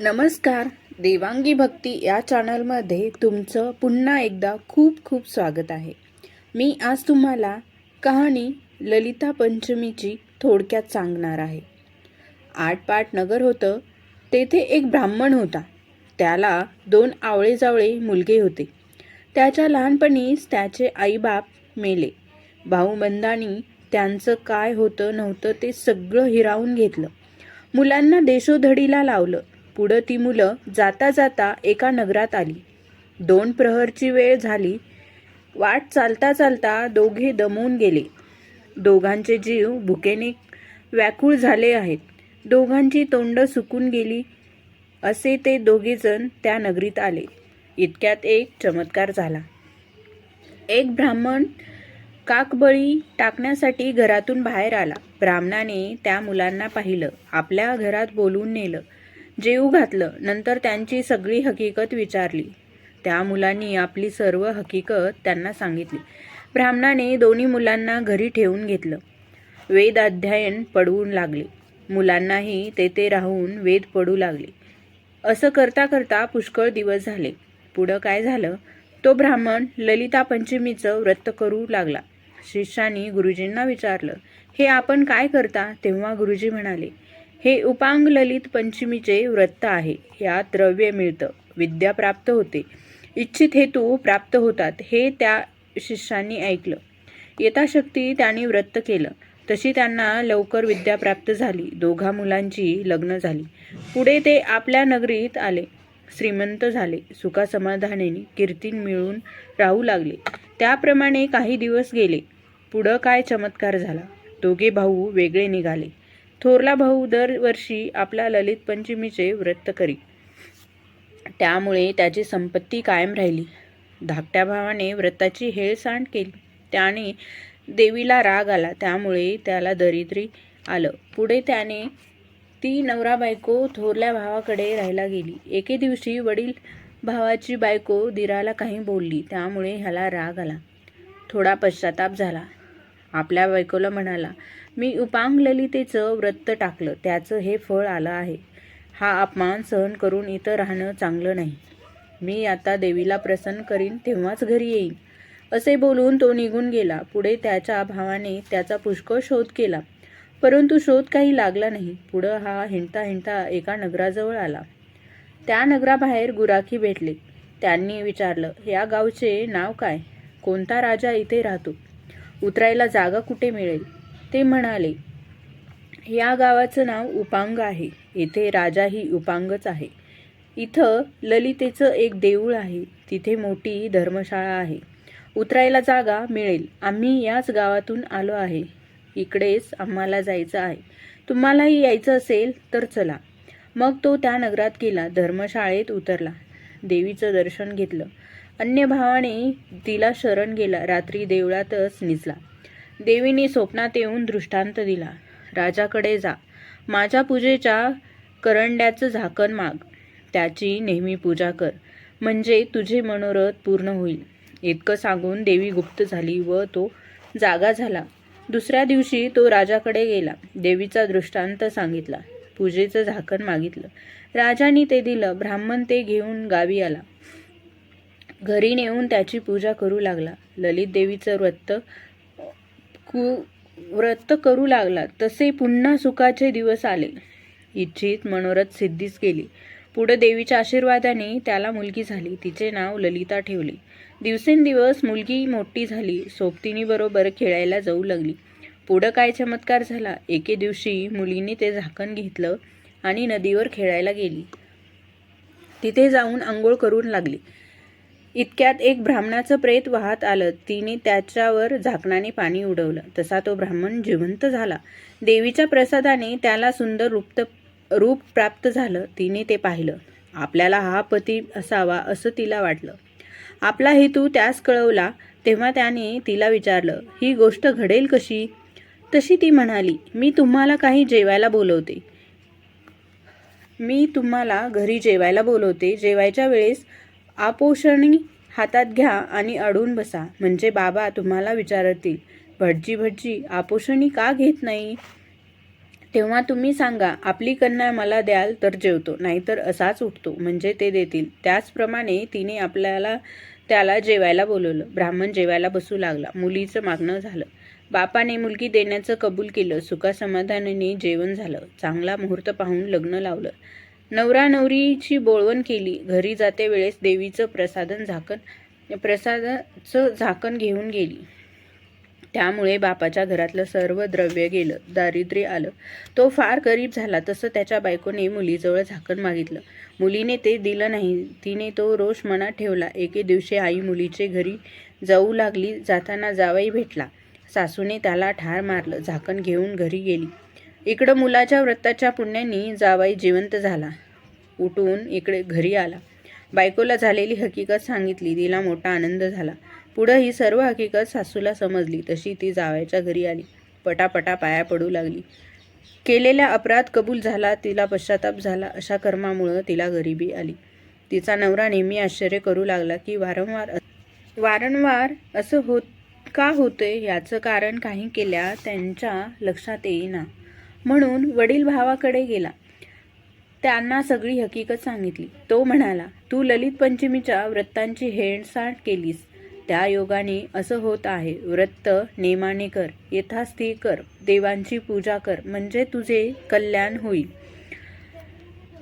नमस्कार देवांगी भक्ती या चॅनलमध्ये तुमचं पुन्हा एकदा खूप खूप स्वागत आहे. मी आज तुम्हाला कहाणी ललिता पंचमीची थोडक्यात सांगणार आहे. आठपाट नगर होतं तेथे एक ब्राह्मण होता. त्याला दोन आवळेजावळे मुलगे होते. त्याच्या लहानपणीच त्याचे आईबाप मेले. भाऊबंधांनी त्यांचं काय होतं नव्हतं ते सगळं हिरावून घेतलं. मुलांना देशोधडीला लावलं. पुढं ती मुलं जाता जाता एका नगरात आली. दोन प्रहरची वेळ झाली. वाट चालता चालता दोघे दमून गेले. दोघांचे जीव भुकेने व्याकुळ झाले आहेत. दोघांची तोंड सुकून गेली असे ते दोघेजण त्या नगरीत आले. इतक्यात एक चमत्कार झाला. एक ब्राह्मण काकबळी टाकण्यासाठी घरातून बाहेर आला. ब्राह्मणाने त्या मुलांना पाहिलं. आपल्या घरात बोलून नेलं. जीव घातलं नंतर त्यांची सगळी हकीकत विचारली. त्या मुलांनी आपली सर्व हकीकत त्यांना सांगितली. ब्राह्मणाने दोन्ही मुलांना घरी ठेवून घेतलं. वेद अध्ययन पडवून लागले. मुलांनाही तेथे राहून वेद पडू लागले. असं करता करता पुष्कळ दिवस झाले. पुढं काय झालं? तो ब्राह्मण ललिता पंचमीचं व्रत करू लागला. शिष्यानी गुरुजींना विचारलं हे आपण काय करता? तेव्हा गुरुजी म्हणाले हे उपांग ललित पंचमीचे व्रत आहे. यात द्रव्य मिळतं. विद्या प्राप्त होते. इच्छित हेतू प्राप्त होतात. हे त्या शिष्यांनी ऐकलं. यथाशक्ती त्यांनी व्रत केलं. तशी त्यांना लवकर विद्या प्राप्त झाली. दोघा मुलांची लग्न झाली. पुढे ते आपल्या नगरीत आले. श्रीमंत झाले. सुखासमाधानाने कीर्तीन मिळून राहू लागले. त्याप्रमाणे काही दिवस गेले. पुढं काय चमत्कार झाला? दोघे भाऊ वेगळे निघाले. थोरला भाऊ दरवर्षी आपला ललित पंचमीचे व्रत करी. त्यामुळे त्याची संपत्ती कायम राहिली. धाकट्या भावाने व्रताची हेळसांड केली. त्याने देवीला राग आला. त्यामुळे त्याला दरिद्री आलं. पुढे त्याने ती नवरा बायको थोरल्या भावाकडे राहायला गेली. एके दिवशी वडील भावाची बायको दिराला काही बोलली. त्यामुळे ह्याला राग आला. थोडा पश्चाताप झाला. आपल्या बायकोला म्हणाला मी उपांग ललितेचं व्रत टाकलं त्याचं हे फळ आलं आहे. हा अपमान सहन करून इथं राहणं चांगलं नाही. मी आता देवीला प्रसन्न करीन तेव्हाच घरी येईन. असे बोलून तो निघून गेला. पुढे त्याच्या भावाने त्याचा पुष्कळ शोध केला. परंतु शोध काही लागला नाही. पुढं हा हिंडता हिंडता एका नगराजवळ आला. त्या नगराबाहेर गुराखी भेटले. त्यांनी विचारलं या गावचे नाव काय? कोणता राजा इथे राहतो? उतरायला जागा कुठे मिळेल? ते म्हणाले या गावाचं नाव उपांग आहे. येथे राजा ही उपांगच आहे. इथं ललितेचं एक देऊळ आहे. तिथे मोठी धर्मशाळा आहे. उतरायला जागा मिळेल. आम्ही याच गावातून आलो आहे. इकडेच आम्हाला जायचं आहे. तुम्हालाही यायचं असेल तर चला. मग तो त्या नगरात गेला. धर्मशाळेत उतरला. देवीचं दर्शन घेतलं. अन्य भावाने तिला शरण गेला. रात्री देवळातच निजला. देवीने स्वप्नात येऊन दृष्टांत दिला. राजाकडे जा. माझ्या पूजेच्या करंड्याचं झाकण माग. त्याची नेहमी पूजा कर. म्हणजे तुझे मनोरथ पूर्ण होईल. इतकं सांगून देवी गुप्त झाली व तो जागा झाला. दुसऱ्या दिवशी तो राजाकडे गेला. देवीचा दृष्टांत सांगितला. पूजेचं झाकण मागितलं. राजाने ते दिलं. ब्राह्मण ते घेऊन गावी आला. घरी नेऊन त्याची पूजा करू लागला. ललित देवीचं व्रत कु व्रत करू लागला. तसे पुन्हा सुखाचे दिवस आले. इच्छित मनोरथ सिद्धीच गेली. पुढे देवीच्या आशीर्वादाने त्याला मुलगी झाली. तिचे नाव ललिता ठेवले. दिवसेंदिवस मुलगी मोठी झाली. सोबतीनीबरोबर खेळायला जाऊ लागली. पुढं काय चमत्कार झाला? एके दिवशी मुलीने ते झाकण घेतलं आणि नदीवर खेळायला गेली. तिथे जाऊन आंघोळ करून लागली. इतक्यात एक ब्राह्मणाचं प्रेत वाहत आलं. तिने त्याच्यावर झाकणाने पाणी उडवलं. तसा तो ब्राह्मण जिवंत झाला. देवीच्या प्रसादाने त्याला सुंदर रूप रूप प्राप्त झालं. तिने ते पाहिलं. आपल्याला हा पती असावा असं तिला वाटलं. आपला हेतू त्यास कळवला. तेव्हा त्याने तिला विचारलं ही गोष्ट घडेल कशी? तशी ती म्हणाली मी तुम्हाला काही जेवायला बोलवते. मी तुम्हाला घरी जेवायला बोलवते. जेवायच्या वेळेस आपोषणी हातात घ्या आणि अडून बसा. म्हणजे बाबा तुम्हाला विचारतील भटजी भटजी आपोषणी का घेत नाही? तेव्हा तुम्ही सांगा आपली कन्या मला द्याल तर जेवतो नाहीतर असाच उठतो. म्हणजे ते देतील. त्याचप्रमाणे तिने आपल्याला त्याला जेवायला बोलवलं. ब्राह्मण जेवायला बसू लागला. मुलीचं मागणं झालं. बापाने मुलगी देण्याचं कबूल केलं. सुखासमाधानाने जेवण झालं. चांगला मुहूर्त पाहून लग्न लावलं. नवरा नवरीची बोळवण केली. घरी जाते वेळेस देवीचं प्रसादन झाकण प्रसादाचं झाकण घेऊन गेली. त्यामुळे बापाच्या घरातलं सर्व द्रव्य गेलं. दारिद्र्य आलं. तो फार गरीब झाला. तसं त्याच्या बायकोने मुलीजवळ झाकण मागितलं. मुलीने ते दिलं नाही. तिने तो रोष मनात ठेवला. एके दिवशी आई मुलीचे घरी जाऊ लागली. जाताना जावाई भेटला. सासूने त्याला ठार मारलं. झाकण घेऊन घरी गेली. इकडं मुलाच्या व्रताच्या पुण्यानी जावाई जिवंत झाला. उठून इकडे घरी आला. बायकोला झालेली हकीकत सांगितली तिला मोठा आनंद झाला. पुढं ही सर्व हकीकत सासूला समजली तशी ती जावयाच्या घरी आली. पटापटा पाया पडू लागली. केलेला अपराध कबूल झाला तिला पश्चाताप झाला. अशा कर्मामुळं तिला गरिबी आली. तिचा नवरा नेहमी आश्चर्य करू लागला की वारंवार वारंवार असं होत का होते याचं कारण काही केल्या त्यांच्या लक्षात येईना. म्हणून वडील भावाकडे गेला. त्यांना सगळी हकीकत सांगितली. तो म्हणाला तू ललित पंचमीच्या व्रतांची हेळसांड केलीस. त्या योगाने असं होत आहे. व्रत नेमाने कर. यथास्थी कर. देवांची पूजा कर. म्हणजे तुझे कल्याण होईल.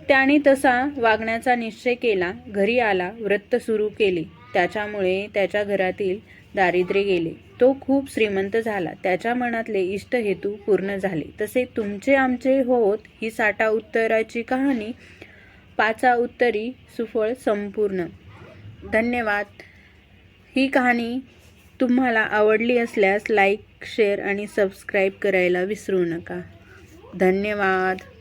त्याने तसा वागण्याचा निश्चय केला. घरी आला. व्रत सुरू केले. त्याच्यामुळे त्याच्या घरातील दारिद्र्य गेले. तो खूप श्रीमंत झाला. त्याच्या मनातले इष्ट हेतू पूर्ण झाले. तसे तुमचे आमचे होत ही साठा उत्तराची कहाणी. पाचा उत्तरी सुफळ संपूर्ण. धन्यवाद. ही कहाणी तुम्हाला आवडली असल्यास लाईक शेअर आणि सबस्क्राईब करायला विसरू नका. धन्यवाद.